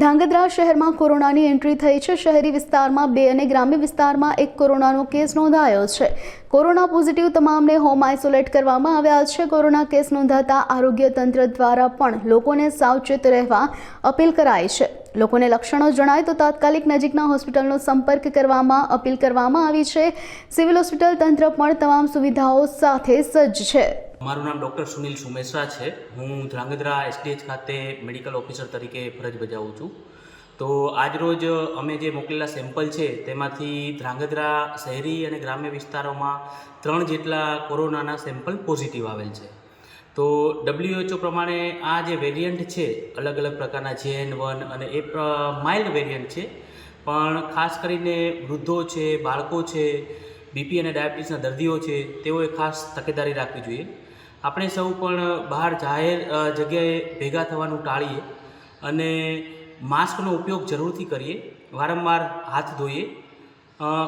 ધાંગધ્રા શહેરમાં કોરોનાની એન્ટ્રી થઈ છે. શહેરી વિસ્તારમાં બે અને ગ્રામ્ય વિસ્તારમાં એક કોરોનાનો કેસ નોંધાયો છે. કોરોના પોઝિટિવ તમામને હોમ આઇસોલેટ કરવામાં આવ્યા છે. કોરોના કેસ નોંધાતા આરોગ્ય તંત્ર દ્વારા પણ લોકોને સાવચેત રહેવા અપીલ કરાઈ છે. લોકોને લક્ષણો જણાય તો તાત્કાલિક નજીકના હોસ્પિટલનો સંપર્ક કરવામાં અપીલ કરવામાં આવી છે. સિવિલ હોસ્પિટલ તંત્ર પણ તમામ સુવિધાઓ સાથે સજ્જ છે. મારું નામ ડૉક્ટર સુનિલ સુમેશ્રા છે. હું ધ્રાંગધ્રા એસડીએચ ખાતે મેડિકલ ઓફિસર તરીકે ફરજ બજાવું છું. તો આજરોજ અમે જે મોકલેલા સેમ્પલ છે તેમાંથી ધ્રાંગધ્રા શહેરી અને ગ્રામ્ય વિસ્તારોમાં ત્રણ જેટલા કોરોનાના સેમ્પલ પોઝિટિવ આવેલ છે. તો ડબ્લ્યુએચઓ પ્રમાણે આ જે વેરિયન્ટ છે અલગ અલગ પ્રકારના જેન વન અને એ માઇલ્ડ વેરિયન્ટ છે. પણ ખાસ કરીને વૃદ્ધો છે, બાળકો છે બીપી અને ડાયાબિટીસના દર્દીઓ છે, તેઓએ ખાસ તકેદારી રાખવી જોઈએ. આપણે સૌ પણ બહાર જાહેર જગ્યાએ ભેગા થવાનું ટાળીએ અને માસ્કનો ઉપયોગ જરૂરથી કરીએ, વારંવાર હાથ ધોઈએ.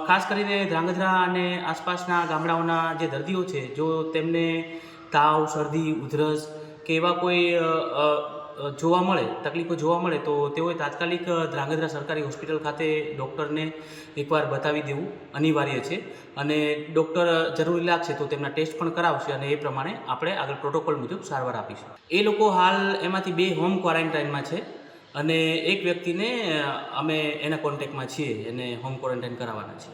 ખાસ કરીને ધ્રાંગધ્રા અને આસપાસના ગામડાઓના જે દર્દીઓ છે, જો તેમને તાવ, શરદી, ઉધરસ કે એવા કોઈ જોવા મળે, તકલીફો જોવા મળે, તો તેઓએ તાત્કાલિક ધ્રાંગધ્રા સરકારી હોસ્પિટલ ખાતે ડૉક્ટરને એકવાર બતાવી દેવું અનિવાર્ય છે. અને ડૉક્ટર જરૂરી લાગશે તો તેમના ટેસ્ટ પણ કરાવશે અને એ પ્રમાણે આપણે આગળ પ્રોટોકોલ મુજબ સારવાર આપીશું. એ લોકો હાલ એમાંથી બે હોમ ક્વોરન્ટાઇનમાં છે અને એક વ્યક્તિને અમે એના કોન્ટેક્ટમાં છીએ, એને હોમ ક્વોરન્ટાઇન કરાવવાના છે